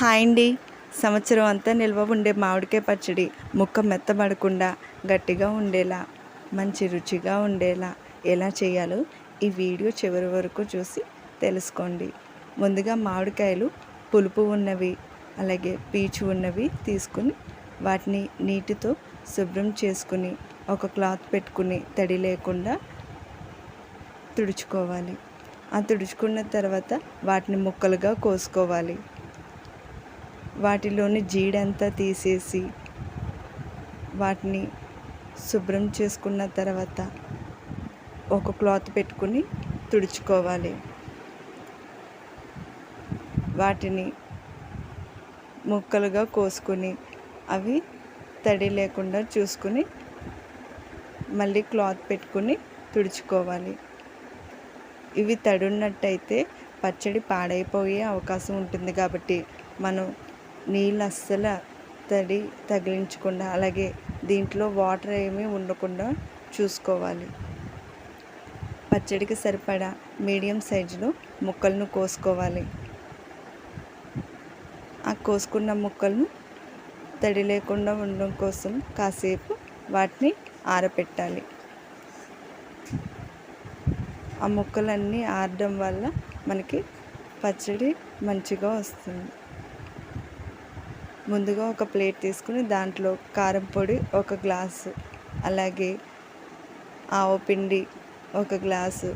Hi అండి. సంవత్సరం అంతా నిల్వ ఉండే మామిడికాయ పచ్చడి ముక్క మెత్తబడకుండా గట్టిగా ఉండేలా మంచి రుచిగా ఉండేలా ఎలా చేయాలో ఈ వీడియో చివరి వరకు చూసి తెలుసుకోండి. ముందుగా మామిడికాయలు పులుపు ఉన్నవి అలాగే పీచు ఉన్నవి తీసుకుని వాటిని నీటితో శుభ్రం చేసుకుని ఒక క్లాత్ పెట్టుకుని తడి లేకుండా తుడుచుకోవాలి. ఆ తుడుచుకున్న తర్వాత వాటిని ముక్కలుగా కోసుకోవాలి. వాటిలోని జీడంతా తీసేసి వాటిని శుభ్రం చేసుకున్న తర్వాత ఒక క్లాత్ పెట్టుకుని తుడుచుకోవాలి. వాటిని ముక్కలుగా కోసుకొని అవి తడి లేకుండా చూసుకుని మళ్ళీ క్లాత్ పెట్టుకుని తుడుచుకోవాలి. ఇవి తడున్నట్టయితే పచ్చడి పాడైపోయే అవకాశం ఉంటుంది కాబట్టి మనం నీళ్ళు అస్సలు తడి తగిలించకుండా అలాగే దీంట్లో వాటర్ ఏమీ ఉండకుండా చూసుకోవాలి. పచ్చడికి సరిపడా మీడియం సైజులో ముక్కలను కోసుకోవాలి. ఆ కోసుకున్న ముక్కలను తడి లేకుండా ఉండడం కోసం కాసేపు వాటిని ఆరబెట్టాలి ఆ ముక్కలన్నీ ఆరడం వల్ల మనకి పచ్చడి మంచిగా వస్తుంది. ముందుగా ఒక ప్లేట్ తీసుకుని దాంట్లో కారం పొడి ఒక గ్లాసు అలాగే ఆవపిండి ఒక గ్లాసు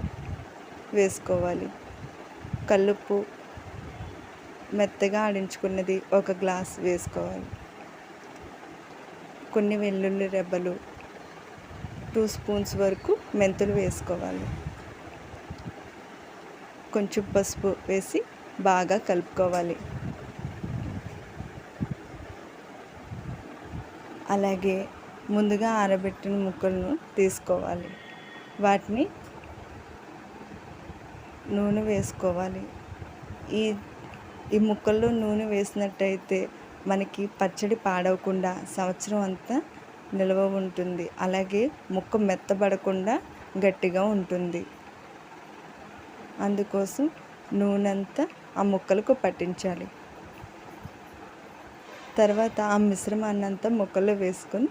వేసుకోవాలి. కల్లుప్పు మెత్తగా ఆడించుకున్నది ఒక గ్లాస్ వేసుకోవాలి. కొన్ని వెల్లుల్లి రెబ్బలు టూ స్పూన్స్ వరకు మెంతులు వేసుకోవాలి. కొంచెం పసుపు వేసి బాగా కలుపుకోవాలి. అలాగే ముందుగా ఆరబెట్టిన ముక్కలను తీసుకోవాలి. వాటిని నూనె వేసుకోవాలి. ఈ ఈ ముక్కల్లో నూనె వేసినట్టయితే మనకి పచ్చడి పాడవకుండా సంవత్సరం అంతా నిల్వ ఉంటుంది. అలాగే ముక్క మెత్తబడకుండా గట్టిగా ఉంటుంది. అందుకోసం నూనె అంతా ఆ ముక్కలకు పట్టించాలి. తర్వాత ఆ మిశ్రమాన్ని అంతా ముక్కల్లో వేసుకొని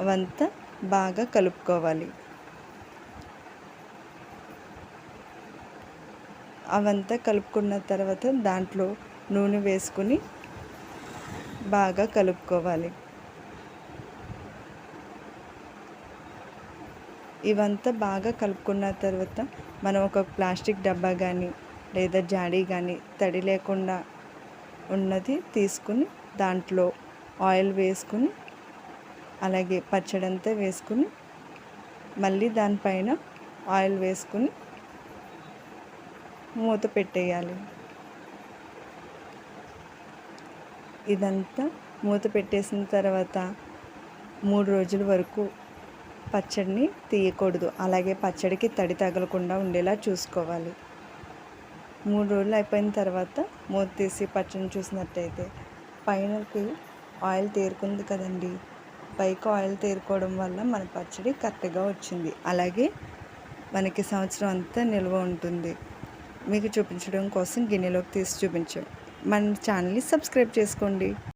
అవంతా బాగా కలుపుకోవాలి. అవంతా కలుపుకున్న తర్వాత దాంట్లో నూనె వేసుకుని బాగా కలుపుకోవాలి. ఇవంతా బాగా కలుపుకున్న తర్వాత మనం ఒక ప్లాస్టిక్ డబ్బా కానీ లేదా జాడీ కానీ తడి లేకుండా ఉన్నది తీసుకుని దాంట్లో ఆయిల్ వేసుకుని అలాగే పచ్చడంతా వేసుకుని మళ్ళీ దానిపైన ఆయిల్ వేసుకుని మూత పెట్టేయాలి. ఇదంతా మూత పెట్టేసిన తర్వాత మూడు రోజుల వరకు పచ్చడిని తీయకూడదు. అలాగే పచ్చడికి తడి తగలకుండా ఉండేలా చూసుకోవాలి. మూడు రోజులు అయిపోయిన తర్వాత మూత తీసి పచ్చడిని చూసినట్టయితే పైనకి ఆయిల్ తేరుకుంది కదండి. పైకి ఆయిల్ తేరుకోవడం వల్ల మన పచ్చడి కరెక్ట్గా వచ్చింది. అలాగే మనకి సంవత్సరం అంతా నిల్వ ఉంటుంది. మీకు చూపించడం కోసం గిన్నెలోకి తీసి చూపించాం. మన ఛానల్ని సబ్స్క్రైబ్ చేసుకోండి.